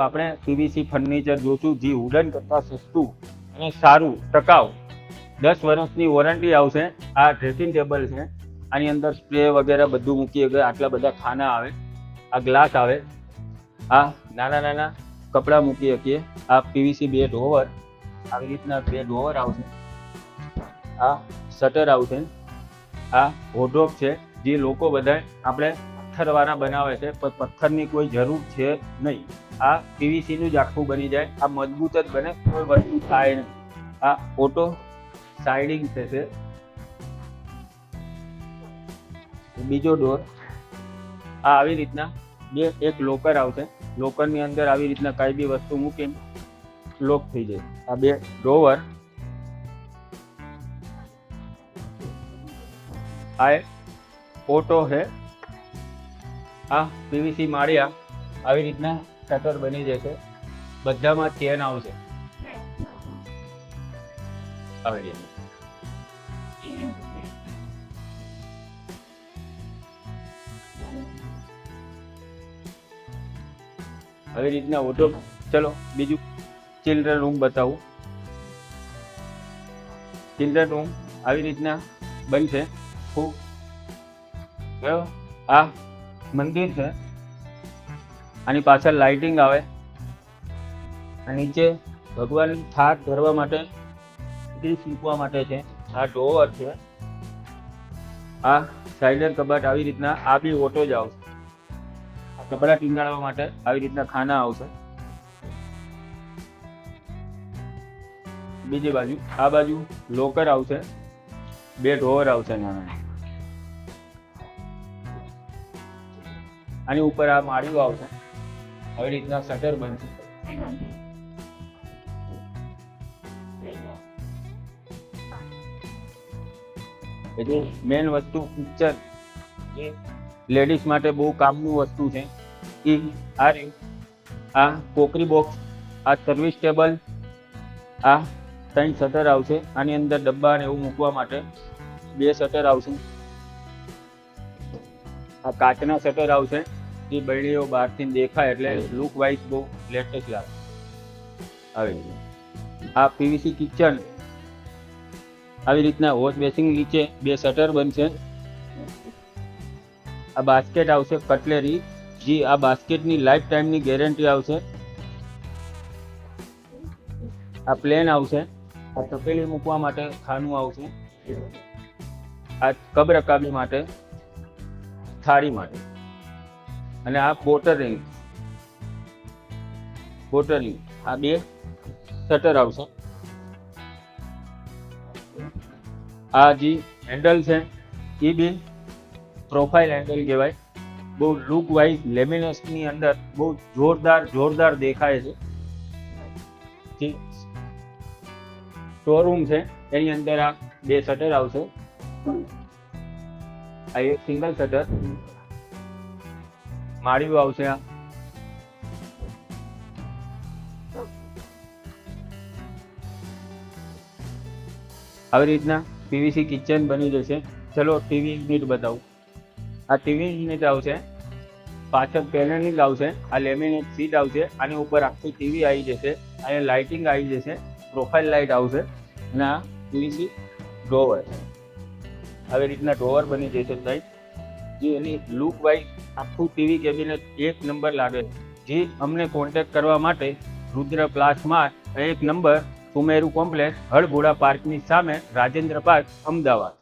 આપણે PVC furniture જોશું, જે વુડન કરતાં સસ્તું અને સારું ટકાઉ. દસ વર્ષની વોરંટી આવશે. આ ડ્રેસિંગ ટેબલ છે. આની અંદર સ્પ્રે વગેરે બધું મૂકી શકે આટલા બધા ખાના આવે, આ ગ્લાસ આવે. આ નાના નાના કપડાં મૂકી શકીએ. આ પીવીસી બે ડોવર આવી રીતના બે ડોવર આવશે. આ શટર આવશે. આ વોર્ડરોબ છે. જે લોકો બધા આપણે પથ્થરવાળા બનાવે છે, પણ પથ્થરની કોઈ જરૂર છે નહીં. આ પીવીસીનું જ આખું બની જાય. આ મજબૂત જ બને, કોઈ વસ્તુ થાય નહીં. આ ઓટો સાઇડિંગ થશે બીજો ડોર. આ આવી રીતના બે, એક લોકર આવશે. લોકરની અંદર આવી રીતના કઈ બી વસ્તુ મૂકીને લોક થઈ જાય. આ બે ડ્રોવર આ ઓટો છે. આ પીવીસી માળિયા આવી રીતના શટર બની જશે. બધામાં ચેન આવશે. આવી રીતના આવી રીતના ઓટો ચલો, બીજું ચિલ્ડ્રન રૂમ બતાવું. ચિલ્ડ્રન રૂમ આવી રીતના બનશે. ખૂબ. આ મંદિર છે. આની પાછળ લાઇટિંગ આવે. આ નીચે ભગવાન થાક ધરવા માટે મૂકવા માટે છે. આ ડોવર છે. આ સાઇડર કબાટ આવી રીતના આ બી ઓટો જ આવશે. કપડાં ટીંગાળવા માટે આવી રીતના ખાના આવશે. બીજી બાજુ, આ બાજુ લોકર આવશે. બે ડોવર આવશે નાના. આની ઉપર આ માળીઓ આવશે. આવી રીતના શટર બનશે. એટલે મેન વસ્તુ કિચન જે લેડીઝ માટે બહુ કામનું વસ્તુ છે એ આ આ કોકરી બોક્સ આ સર્વિસ ટેબલ આ ત્રણ શટર આવશે. આની અંદર ડબ્બા ને એવું મૂકવા માટે બે શટર આવશે. આ કાચના શટર આવશે. જે બરણીઓ બહારથી દેખાય એટલે લુક વાઇઝ બહુ લેટેસ્ટ લાગે. આવી આ પીવીસી કિચન આવી રીતના વોશ બેસિંગ નીચે બે શટર બનશે. આ બાસ્કેટ આવશે કટલેરી. જે, આ બાસ્કેટની લાઈફ ટાઈમની ગેરંટી આવશે. આ પ્લેન આવશે. આ તપેલી મૂકવા માટે ખાનું આવશે. આ કબ રકાબી માટે, થાળી માટે. અને આ બોટરિંગ. બોટરિંગ. આ બે શટર આવશે. આ જે હેન્ડલ છે, એ બી પ્રોફાઇલ હેન્ડલ કહેવાય. બહુ લુક વાઇઝ લેમિનસની અંદર બહુ જોરદાર જોરદાર દેખાય છે. સ્ટોરૂમ છે, એની અંદર આ બે શટર આવશે. આ એક સિંગલ શટર. માળીઓ આવશે આ. આવી રીતના પીવીસી કિચન બની જશે. ચલો ટીવી યુનિટ બતાવું. આ ટીવી યુનિટ આવશે. પાછળ પેનલિંગ આવશે. આ લેમિનેટ સીટ આવશે. આની ઉપર આખી ટીવી આવી જશે. અહીંયા લાઇટિંગ આવી જશે. પ્રોફાઇલ લાઇટ આવશે. અને આ પીવીસી ડ્રોવર. આવી રીતના ડ્રોવર બની જશે સાઈડ જે એની લુક વાઇઝ આખું ટીવી કેબિનેટ એક નંબર લાગે જે અમને કોન્ટેક્ટ કરવા માટે રુદ્ર પ્લાસમાં એક નંબર સુમેરુ કોમ્પ્લેક્સ હળભોડા પાર્કની સામે રાજેન્દ્ર પાર્ક અમદાવાદ.